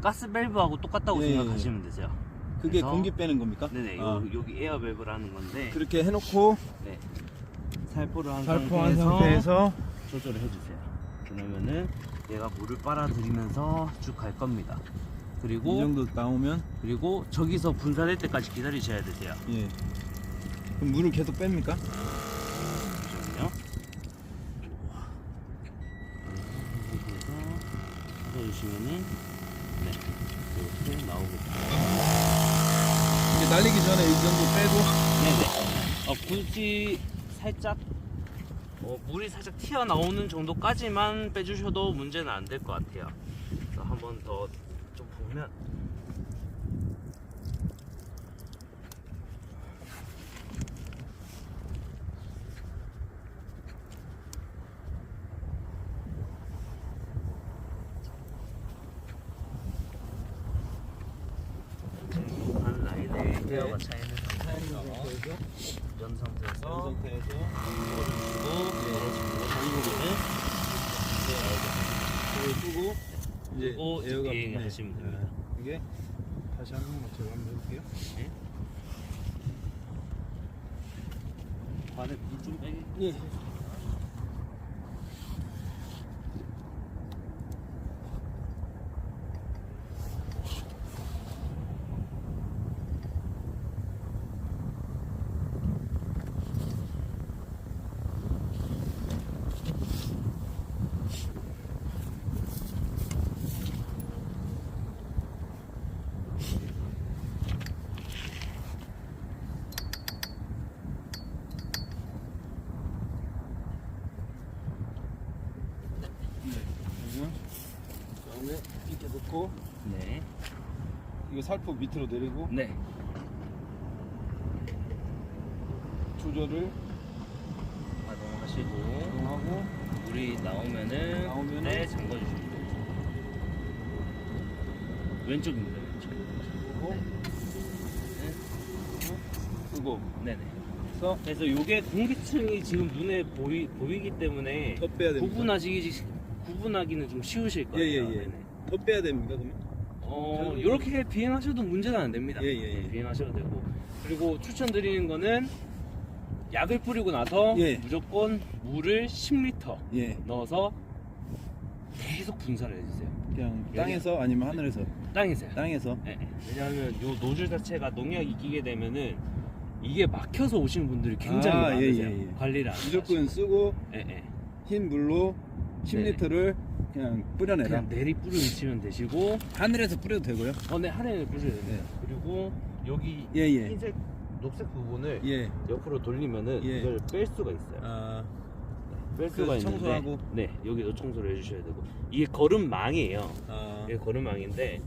가스 밸브하고 똑같다고 예, 예, 생각하시면 되세요. 그게 그래서- 공기 빼는 겁니까? 네네, 아, 요, 여기 에어 밸브라는 건데 그렇게 해놓고 네. 살포를 한 살포한 상태에서, 상태에서 조절을 해주세요. 그러면은 얘가 물을 빨아들이면서 쭉 갈 겁니다. 이 그리고 정도 나오면 그리고 저기서 분사될 때까지 기다리셔야 되세요. 예. 그럼 물을 계속 뺍니까? 잠시만요. 해주시면은 네 이렇게 나오겠죠. 이제 날리기 전에 이 정도 빼고 네네. 어, 굳이 살짝 어, 물이 살짝 튀어나오는 정도까지만 빼주셔도 문제는 안 될 것 같아요. 그래서 한번 더 좀 보면 한 에어가 차 있는 상태에서 연 상태에서 상태에서 이거를 주고 열어주고 잠그고는 불을 끄고 이제 끄고 에어가 예, 네. 하시면 됩니다. 네. 이게 다시 한 번만 제가 한번 해볼게요. 안에 물좀 빼게. 예. 그러면 다음에 이렇게 놓고 네. 이거 살포 밑으로 내리고 네. 조절을 가동하시고 하고 물이 나오면은 나오면은 네 잠궈 주시면 돼요. 왼쪽입니다. 왼쪽. 끄고 끄고 네네. 그래서 그래서 요게 공기층이 지금 눈에 보이, 보이기 때문에 더 빼야 됩니다. 구분하기 구분하기는 좀 쉬우실 거예요. 예, 예, 예. 네네. 더 빼야 됩니까 그러면? 어, 이렇게 비행하셔도 문제는 안 됩니다. 예, 예, 예. 네, 비행하셔도 되고. 그리고 추천드리는 거는 약을 뿌리고 나서 예. 무조건 물을 10리터 예. 넣어서 계속 분사를 해주세요. 그냥 땅에서 아니면 하늘에서 땅에서요. 땅에서 예, 예. 왜냐하면 요 노즐 자체가 농약이 끼게 되면은 이게 막혀서 오시는 분들이 굉장히 아, 예, 많으세요. 예, 예. 관리를 안 무조건 쓰고 예, 예. 흰 물로 10리터를 그냥 뿌려내라. 그냥 내리 뿌리시면 되시고 하늘에서 뿌려도 되고요. 어, 네, 하늘에 뿌려야 됩니다. 네. 그리고 여기 예, 예. 흰색, 녹색 부분을 예. 옆으로 돌리면은 예. 이걸 뺄 수가 있어요. 아, 뺄 수가 그래서 있는데 청소하고. 네, 여기도 청소를 해주셔야 되고 이게 거름망이에요. 아, 이게 거름망인데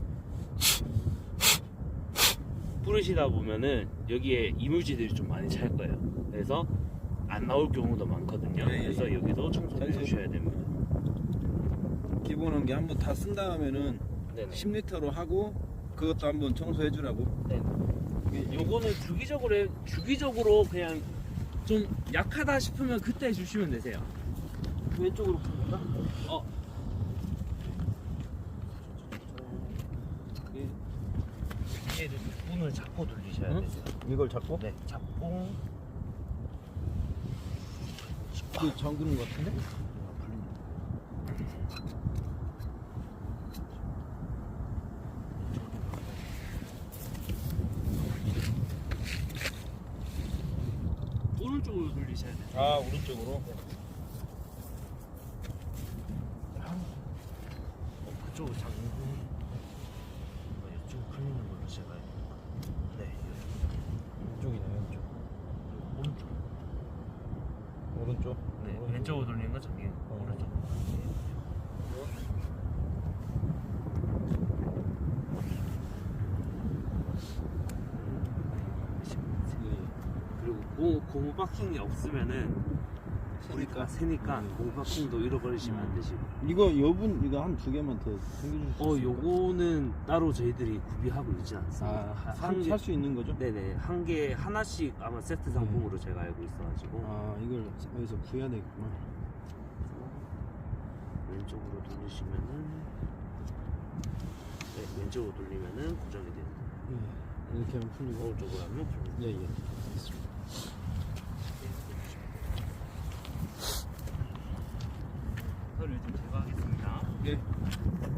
뿌리시다 보면은 여기에 이물질들이 좀 많이 찰 거예요. 그래서 안 나올 경우도 많거든요. 예, 예, 그래서 예. 여기도 청소를 청소. 해주셔야 됩니다. 기본은 게 한번 다 쓴 다음에는 네네. 10리터로 하고 그것도 한번 청소해 주라고. 네. 요거는 주기적으로 해- 주기적으로 그냥 좀 약하다 싶으면 그때 해주시면 되세요. 왼쪽으로 풉니까? 어. 얘를 문을 잡고 돌리셔야 응? 되세요. 이걸 잡고? 네, 잡고 그 잠그는 것 같은데? 오른쪽으로 돌리셔야 돼요. 아, 오른쪽으로. 잠그고 어, 이쪽 풀리는 걸로 제가 네, 이쪽이네요, 왼쪽. 오른쪽. 오른쪽. 네. 왼쪽으로 돌리는 건 거. 어. 오른쪽. 그리 고 고, 고무 바킹이 없으면은 우리가 새니까 음. 고무 바킹도 잃어버리시면 안 되시고 이거 여분 이거 한 두 개만 더 챙겨주실 수 어 있을까요? 요거는 따로 저희들이 구비하고 있지 않습니다 아, 한 개- 살 수 있는 거죠? 네네 한 개 하나씩 아마 세트 상품으로 제가 알고 있어가지고 아, 이걸 여기서 구해야 되겠구나. 왼쪽으로 돌리시면은 네 왼쪽으로 돌리면은 고정이 됩니다. 예. 이렇게 하면 풀리고. 오른쪽으로 하면 풀립니다. 예, 예. 알겠습니다. 그걸 좀 제거하겠습니다. 예.